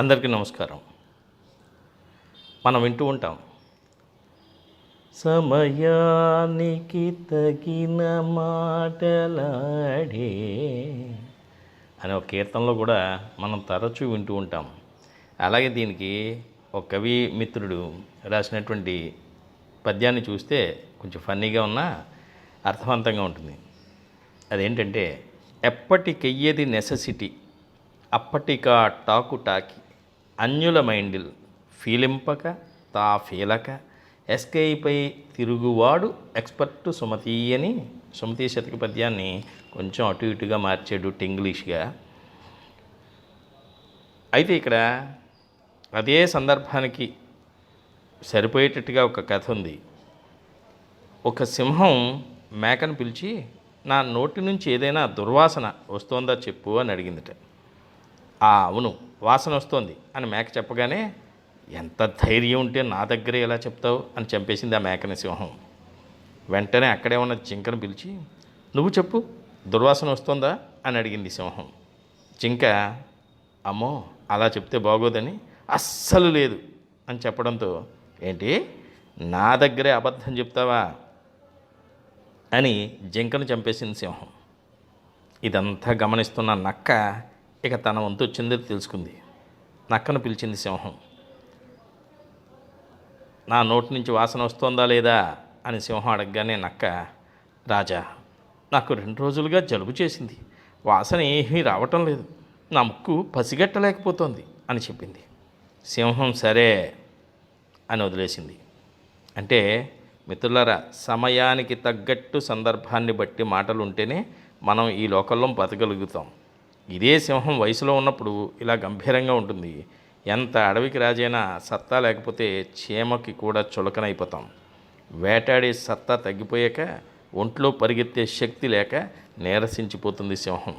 అందరికీ నమస్కారం. మనం వింటూ ఉంటాం. సమయానికి తగిన మాటలాడే అనే ఒక కీర్తనలో కూడా మనం తరచూ వింటూ ఉంటాం. అలాగే దీనికి ఒక కవి మిత్రుడు రాసినటువంటి పద్యాన్ని చూస్తే కొంచెం ఫన్నీగా ఉన్నా అర్థవంతంగా ఉంటుంది. అదేంటంటే ఎప్పటికయ్యేది నెససిటీ అప్పటికా టాకు టాకి అన్యుల మైండిల్ ఫీలింపక తా ఫీలక ఎస్కేపై తిరుగువాడు ఎక్స్పర్ట్ సుమతి అని సుమతి శతక పద్యాన్ని కొంచెం అటు ఇటుగా మార్చాడు ఇంగ్లీష్గా అయితే ఇక్కడ అదే సందర్భానికి సరిపోయేటట్టుగా ఒక కథ ఉంది. ఒక సింహం మేకను పిలిచి నా నోటి నుంచి ఏదైనా దుర్వాసన వస్తోందా చెప్పు అని అడిగిందట. ఆ అవును. వాసన వస్తుంది అని మేక చెప్పగానే ఎంత ధైర్యం ఉంటే నా దగ్గరే ఎలా చెప్తావు? అని చంపేసింది ఆ మేకని సింహం. వెంటనే అక్కడే ఉన్న జింకను పిలిచి నువ్వు చెప్పు దుర్వాసన వస్తుందా? అని అడిగింది సింహం. జింక అమ్మో అలా చెప్తే బాగోదని అస్సలు లేదు అని చెప్పడంతో ఏంటి నా దగ్గరే అబద్ధం చెప్తావా? అని జింకను చంపేసింది సింహం. ఇదంతా గమనిస్తున్న నక్క ఇక తన వంతు వచ్చింది తెలుసుకుంది. నక్కను పిలిచింది సింహం. నా నోటి నుంచి వాసన వస్తోందా లేదా అని సింహం అడగగానే నక్క రాజా నాకు రెండు రోజులుగా జలుబు చేసింది. వాసన ఏమీ రావటం లేదు. నా ముక్కు పసిగట్టలేకపోతోంది అని చెప్పింది. సింహం సరే అని వదిలేసింది. అంటే మిత్రులరా సమయానికి తగ్గట్టు సందర్భాన్ని బట్టి మాటలు ఉంటేనే మనం ఈ లోకంలో బతకగలుగుతాం. ఇదే సింహం వయసులో ఉన్నప్పుడు ఇలా గంభీరంగా ఉంటుంది. ఎంత అడవికి రాజైనా సత్తా లేకపోతే చీమకి కూడా చులకనైపోతాం. వేటాడే సత్తా తగ్గిపోయాక ఒంట్లో పరిగెత్తే శక్తి లేక నీరసించిపోతుంది సింహం.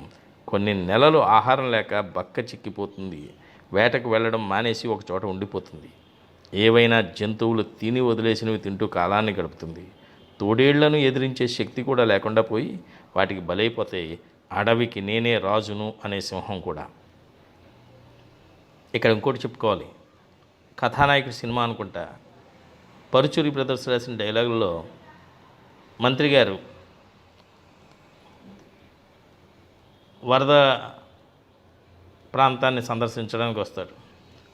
కొన్ని నెలలు ఆహారం లేక బక్క చిక్కిపోతుంది. వేటకు వెళ్ళడం మానేసి ఒక చోట ఉండిపోతుంది. ఏవైనా జంతువులు తిని వదిలేసినవి తింటూ కాలాన్ని గడుపుతుంది. తోడేళ్ళను ఎదిరించే శక్తి కూడా లేకుండా పోయి వాటికి బలైపోతాయి అడవికి నేనే రాజును అనే సింహం కూడా. ఇక్కడ ఇంకోటి చెప్పుకోవాలి. కథానాయకుడు సినిమా అనుకుంటా. పరుచూరి బ్రదర్స్ రాసిన డైలాగుల్లో మంత్రి గారు వరద ప్రాంతాన్ని సందర్శించడానికి వస్తాడు.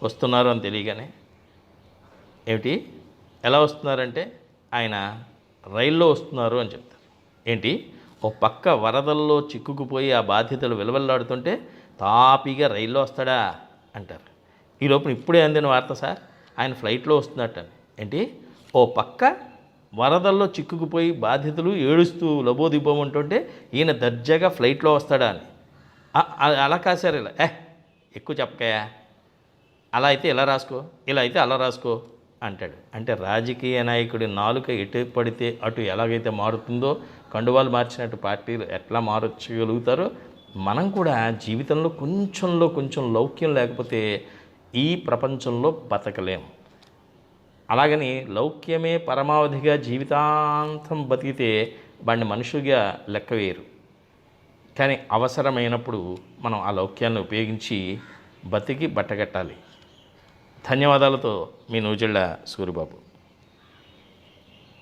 వస్తున్నారు అని తెలియగానే ఏమిటి? ఎలా వస్తున్నారంటే ఆయన రైల్లో వస్తున్నారు అని చెప్తారు. ఏంటి? ఓ పక్క వరదల్లో చిక్కుకుపోయి ఆ బాధ్యతలు విలవెల్లాడుతుంటే తాపీగా రైల్లో వస్తాడా అంటారు. ఈ లోపల ఇప్పుడే అందిన వార్త సార్ ఆయన ఫ్లైట్లో వస్తున్నట్టు ఏంటి? ఓ పక్క వరదల్లో చిక్కుకుపోయి బాధ్యతలు ఏడుస్తూ లబోదిబ్బోమంటుంటే ఈయన దర్జాగా ఫ్లైట్లో వస్తాడా అని. అలా కాశారు ఇలా. ఏ ఎక్కువ చెప్పకయా అలా అయితే ఇలా రాసుకో ఇలా అయితే అలా రాసుకో. అంటాడు. అంటే రాజకీయ నాయకుడి నాలుక ఎటు పడితే అటు ఎలాగైతే మారుతుందో కండువాలు మార్చినట్టు పార్టీలు ఎట్లా మారచ్చగలుగుతారో మనం కూడా జీవితంలో కొంచెంలో కొంచెం లౌక్యం లేకపోతే ఈ ప్రపంచంలో బతకలేం. అలాగని లౌక్యమే పరమావధిగా జీవితాంతం బతికితే వాడిని మనుషుగా లెక్క వేయరు. కానీ అవసరమైనప్పుడు మనం ఆ లౌక్యాన్ని ఉపయోగించి బతికి బట్టగట్టాలి. ధన్యవాదాలతో మీ నూజిళ్ళ సూరిబాబు.